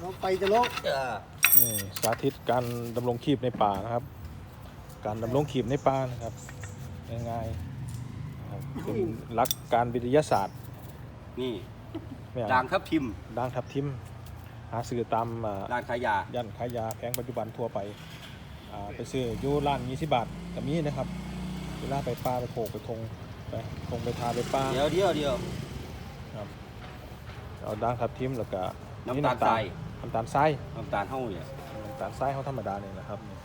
เราไปจะลกเออนี่สาธิตการดำรงชีพในป่านะครับ การดำรงชีพในป่านะครับง่ายๆนะครับเป็นหลักการวิทยาศาสตร์นี่ไม่เอาด่างทับทิมด่างทับทิม หาซื้อตามอ่าด่างขายยาย่านขายยาแผงปัจจุบันทั่วไปอ่าไปซื้ออยู่ร้าน20บาทก็มีนะครับเวลาไปป่าไปโขกไปทงไปทงไปทาไปป่า เดี๋ยวเดียวเดียวครับเอาด่างทับทิมแล้วก็น้ำตาลทราย น้ำตาลทรายน้ำตาลเท่าเนี่ยน้ำตาลทรายเขาธรรมดาเนี่ยนะครับนี่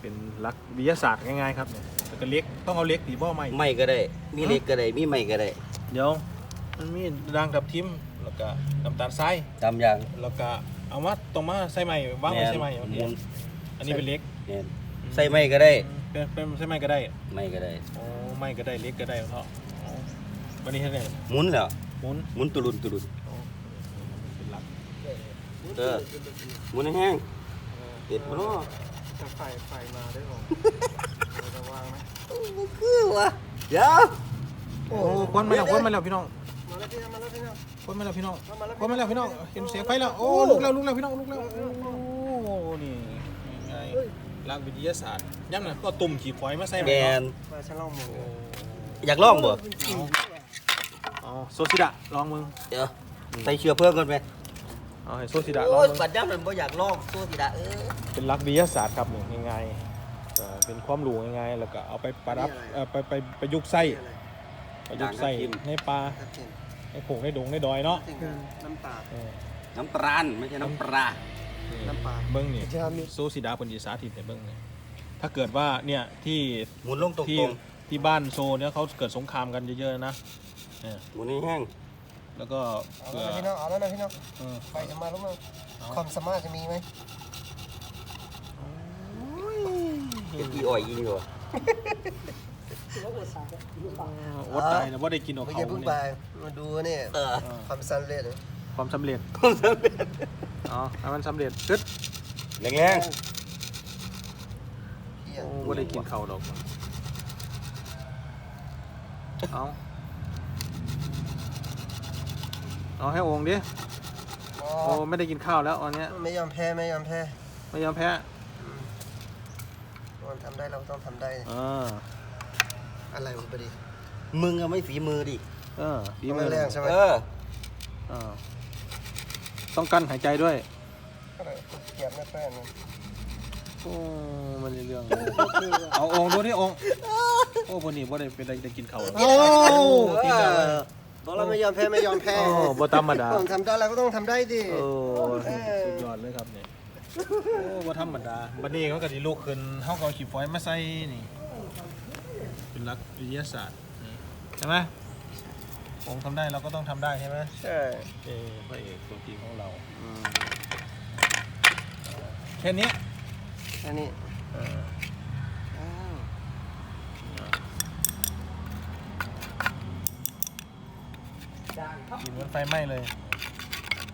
เป็นหลักวิทยาศาสตร์ง่ายๆครับเนี่ยแล้วก็เล็กต้องเอาเล็กตีบ่อไม่ไม่ก็ได้ มีเล็กก็ได้ มีไม่ก็ได้เดี๋ยวมันมีด่างทับทิมแล้วก็น้ำตาลทรายตามอย่างแล้วก็เอามาตรงมาใส่ไม้วางไว้ใส่ไม้หโอเคมุนอันนี้เป็นเล็กเนี่ยใส่ไม่ก็ได้ เป็นเป็นใส่ไม้ก็ได้ไม่ก็ได้ โอ้ไม่ก็ได้เล็กก็ได้เพราะอ๋อวันนี้เท่าไหร่หมุนแล้วหมุน หมุนตุลุนตุลุนอ๋อเป็นหลัก เออหมุนแห้งๆเด็ดมาเนาะจะไฟไฟมาได้หรอระวังนะคือวะเดี๋ยวโอ้ควันมาแล้วควันมาแล้วพี่น้อง มาแล้วพี่น้องมาแล้วพี่น้องควันมาแล้วพี่น้องมาแล้วควันมาแล้วพี่น้อง เห็นเสียงไฟแล้ว โอ้ลุกแล้วลุกแล้วพี่น้องลุกแล้ว โอ้นี่ไงหลักวิทยาศาสตร์ย้ำนะก็ตุ่มขีดฝอยมาใส่แมไว้เนาะนมาฉันลองมือโอ้อยากลองบ่เอาโซซิดะลองมึงเดี๋ยวใส่เชื้อเพิ่มก่อนไหม เอาให้โซซิดะลอโอ้งยมึงบัดย่ำมันบ่อยากลองตัวสิดาเออ เป็นหลักวิทยาศาสตร์ครับนี่ง่ายๆก็เป็นความรู้ง่ายๆแล้วก็เอาไปประดับเอ่อไปไปประยุกต์ใส่ประยุกต์ใส่ในป่าทับทิมในโขงในดงในดอยเนาะทับทิมน้ำตาล เออน้ำปลาไม่ใช่น้ำปลา นี่น้ำปลา เบิ้งนี่จะมีโซซิดาเพิ่นสิสาธิตให้เบิ้งนี่ถ้าเกิดว่าเนี่ยที่ หมุนลงตรที่งที่บ้านโซเนี่ยเขาเกิดสงครามกันเยอะๆนะเนี่ยๆหมุนแห้ง แล้วก็เอาเผื่แล้วอนะพี่น้องเอาแล้วนะพี่น้องเออไฟจะมาแล้วมั้งความสามารถจะมีไหมๆเป็นอีอ่อยอีนี่วะอดตายนะว่าได้กินเอาไม่เขาใช่เพิ่งไปเนี่ยมาดูเนี่ยเออเออความสำเร็จเลยความสำเร็จ ความสำเร็จอ๋อให้มันสำเร็จตึ๊ดแรงเที่ยโอ้ว่าได้กินเขาดอก เอา เอาให้องค์ดิอ๋อโอ้ไม่ได้กินข้าวแล้วอันเนี้ยไม่ยอมแพ้ไม่ยอมแพ้ไม่ยอมแพ้มันทำได้เราต้องทำได้อ่าอะไรวะพอดีๆมึงอะไม่ฝีมือดิเออดีต้องมากแรงใช่ไหมเอออ่าต้องกั้นหายใจด้วยอะไรเกียบไม่แป้งนะโอ้มันในเรื่องเอาองค์ดูที่องค์โอ้คนนี้ว่าได้เป็นอะไรได้กินเขาวโอ้กินแล้ว บอกเราไม่ยอมแพ้ไม่ยอมแพ้โอ้บ่ธรรมดา ต้องทำได้เราก็ต้องทำได้ดิ โอ้สุดยอดเลยครับเนี่ยโอ้บ่ธรรมดาบัดนี้เขาก็สิลุกขึ้นเฮาก็เอาขี้ฝอยมาใส่นี่ เป็นหลักวิทยาศาสตร์นี่ใช่ไหมองค์ทำได้เราก็ต้องทำได้ใช่ไหมใช่เอ้พระเอกตัวจริงของเรา แค่นี้อันนี้เออ กินเหมันไฟไหม้เลย